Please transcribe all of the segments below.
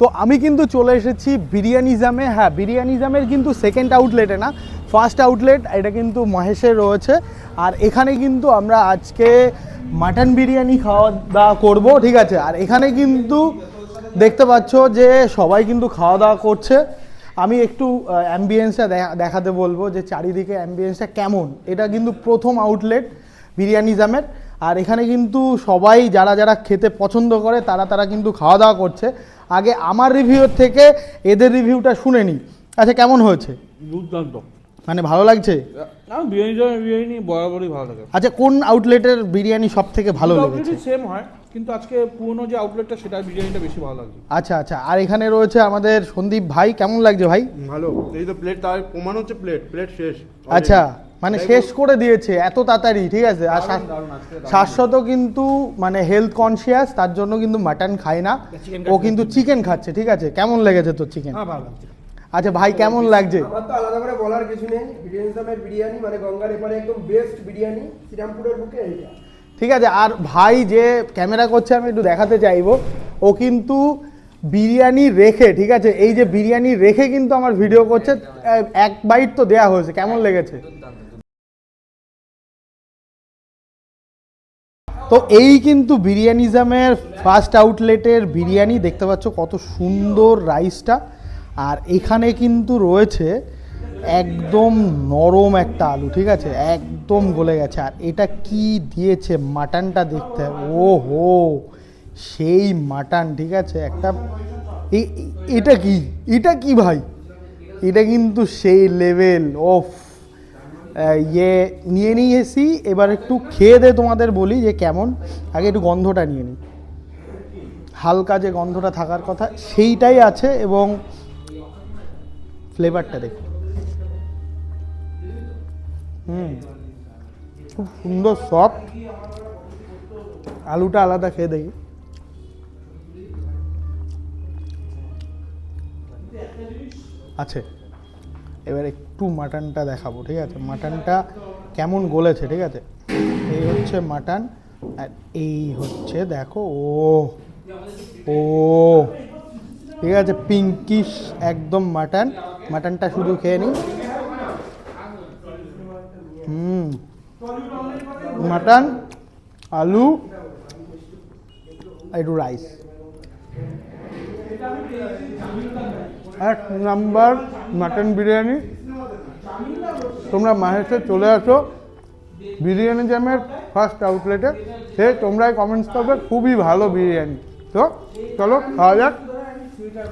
তো আমি কিন্তু চলে এসেছি বিরিয়ানিজামে হ্যাঁ বিরিয়ানিজামের কিন্তু সেকেন্ড আউটলেটে না। ফার্স্ট আউটলেট এটা কিন্তু মহেশের রয়েছে। আর এখানে কিন্তু আমরা আজকে মাটন বিরিয়ানি খাওয়া দাওয়া করব, ঠিক আছে? আর এখানে কিন্তু দেখতে পাচ্ছ যে সবাই কিন্তু খাওয়া দাওয়া করছে। আমি একটু অ্যাম্বিয়েন্সটা দেখাতে বলব যে চারিদিকে অ্যাম্বিয়েন্সটা কেমন। এটা কিন্তু প্রথম আউটলেট বিরিয়ানিজামের আর এখানে কিন্তু সবাই যারা যারা খেতে পছন্দ করে, তারা তারা কিন্তু খাওয়া দাওয়া করছে। আগে আমার রিভিউর থেকে এদের রিভিউটা শুনে নিই আচ্ছা কেমন হয়েছে? দুর্দান্ত। মানে ভালো লাগছে? বিরিয়ানি বিরিয়ানি বরাবরই ভালো লাগে। আচ্ছা কোন আউটলেটের বিরিয়ানি সব থেকে ভালো লেগেছে? সেম হয় কিন্তু আজকে পুরনো যে আউটলেটটা সেটা বিরিয়ানিটা বেশি ভালো লাগছে। আচ্ছা আচ্ছা আর এখানে রয়েছে আমাদের সন্দীপ ভাই কেমন লাগছে ভাই? ভালো এই তো প্লেট তার প্রমাণ হচ্ছে প্লেট প্লেট শেষ। আচ্ছা মানে শেষ করে দিয়েছে এত তাড়াতাড়ি ঠিক আছে? আর শাশ্বত কিন্তু মানে হেলথ কনসিয়াস তার জন্য কিন্তু মাটন খায় না। ও কিন্তু চিকেন খাচ্ছে ঠিক আছে? কেমন লেগেছে তোর চিকেন হ্যাঁ ভালো লাগছে। আচ্ছা ভাই কেমন লাগছে? আমার তো আলাদা করে বলার কিছু নেই। বিরিয়ানি বিরিয়ানি মানে গঙ্গার এপারে একদম বেস্ট বিরিয়ানি শ্রীরামপুরের বুকে এইটা। ঠিক আছে আর ভাই যে ক্যামেরা করছে আমি একটু দেখাতে চাইব। ও কিন্তু বিরিয়ানি রেখে ঠিক আছে? এই যে বিরিয়ানি রেখে কিন্তু আমার ভিডিও করছে এক বাইট তো দেয়া হয়েছে। কেমন লেগেছে? তো এই কিন্তু বিরিয়ানিজমের ফার্স্ট আউটলেটের বিরিয়ানি, দেখতে পাচ্ছ কত সুন্দর রাইসটা আর এখানে কিন্তু রয়েছে একদম নরম একটা আলু, ঠিক আছে? একদম গলে গেছে। আর এটা কি দিয়েছে মাটনটা দেখতে? ও হো সেই মাটন, ঠিক আছে? একটা এটা কি? এটা কি ভাই? এটা কিন্তু সেই লেভেল অফ ইয়ে নিয়ে নিয়েছি এবার একটু খেয়ে দে তোমাদের বলি যে কেমন। আগে একটু গন্ধটা নিয়ে নিই হালকা যে গন্ধটা থাকার কথা, সেইটাই আছে এবং ফ্লেভারটা দেখো। হুম, খুব সুন্দর সফট আলুটা আলাদা খেয়ে দেখি। আছে। এবার একটু মাটনটা দেখাবো, ঠিক আছে? মাটনটা কেমন গলেছে, ঠিক আছে? এই হচ্ছে মাটন, আর এই হচ্ছে দেখো, ও ও, ঠিক আছে? পিঙ্কিশ একদম মাটন, মাটনটা শুধু খেয়ে নিই। হুম, মাটন, আলু একটু রাইস। এক নাম্বার মাটন বিরিয়ানি। তোমরা মাহেশে চলে আসো। বিরিয়ানি জ্যামের ফার্স্ট আউটলেটে সে তোমরাই কমেন্টস করবে, খুবই ভালো বিরিয়ানি। তো চলো, খাওয়া যাক।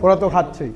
ওরা তো খাচ্ছেই।